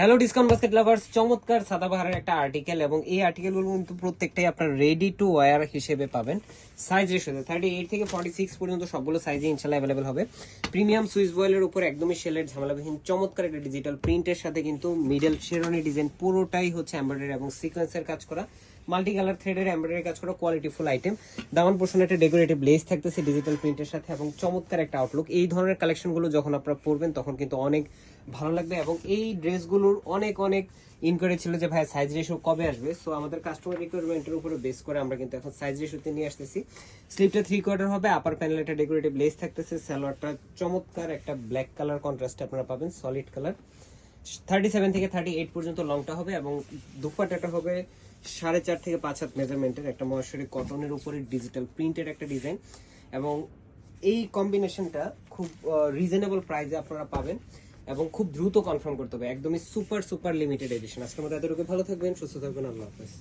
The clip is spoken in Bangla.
হ্যালো ডিসকাউন্ট বাস্কেট লাভার্স চমৎকার সাদাবাহারের একটা আর্টিকেল এবং এই আর্টিকেলগুলো কিন্তু প্রত্যেকটাই আপনার রেডি টু ওয়্যার হিসেবে পাবেন। সাইজ রেশিওতে থার্টি এইট থেকে ফর্টি সিক্স পর্যন্ত সবগুলো সাইজে ইনশাল্লাহ অ্যাভেলেবেল হবে। প্রিমিয়াম সুইস বয়েলের উপর একদমই শেলের ঝামেলাবিহীন চমৎকার একটা ডিজিটাল প্রিন্টের সাথে কিন্তু মিডল শেরনি ডিজাইন পুরোটাই হচ্ছে এমব্রয়ডারি এবং সিকোয়েন্সের কাজ করা। মাল্টি কালার থ্রেডের এমব্রয়ডারি কাজ করা কোয়ালিটি ফুল আইটেম দামান পোর্শনে একটা ডেকোরেটিভ লেস থাকতেছে ডিজিটাল প্রিন্টের সাথে এবং চমৎকার একটা আউটলুক এই ধরনের কালেকশনগুলো যখন আপনারা পরবেন তখন কিন্তু অনেক ভালো লাগবে এবং এই ড্রেসগুলোর অনেক অনেক ইনকোয়ারি ছিল যে ভাই সাইজ রেশো কবে আসবে? সো আমাদের কাস্টমার রিকোয়ারমেন্টের উপরে বেস করে আমরা কিন্তু এখন সাইজ রেশিওতে নিয়ে আসতেছি। স্লিপটা থ্রি কোয়ার্টার হবে আপার প্যানেলে একটা ডেকোরেটিভ লেস থাকতেছে, সালোয়ারটা চমৎকার একটা ব্ল্যাক কালার কন্ট্রাস্টে আপনারা পাবেন সলিড কালার থার্টি সেভেন থেকে থার্টি এইট পর্যন্ত লংটা হবে এবং দুপাটাটা হবে সাড়ে চার থেকে পাঁচ হাত মেজারমেন্টের একটা মহেশ্বরী কটনের উপরে ডিজিটাল প্রিন্টের একটা ডিজাইন এবং এই কম্বিনেশনটা খুব রিজনেবল প্রাইসে আপনারা পাবেন। এবং খুব দ্রুত কনফার্ম করতে হবে। একদমই সুপার সুপার লিমিটেড এডিশন আজকে আমাদের এতটুকু ভালো থাকবেন, সুস্থ থাকবেন। আল্লাহ হাফেজ।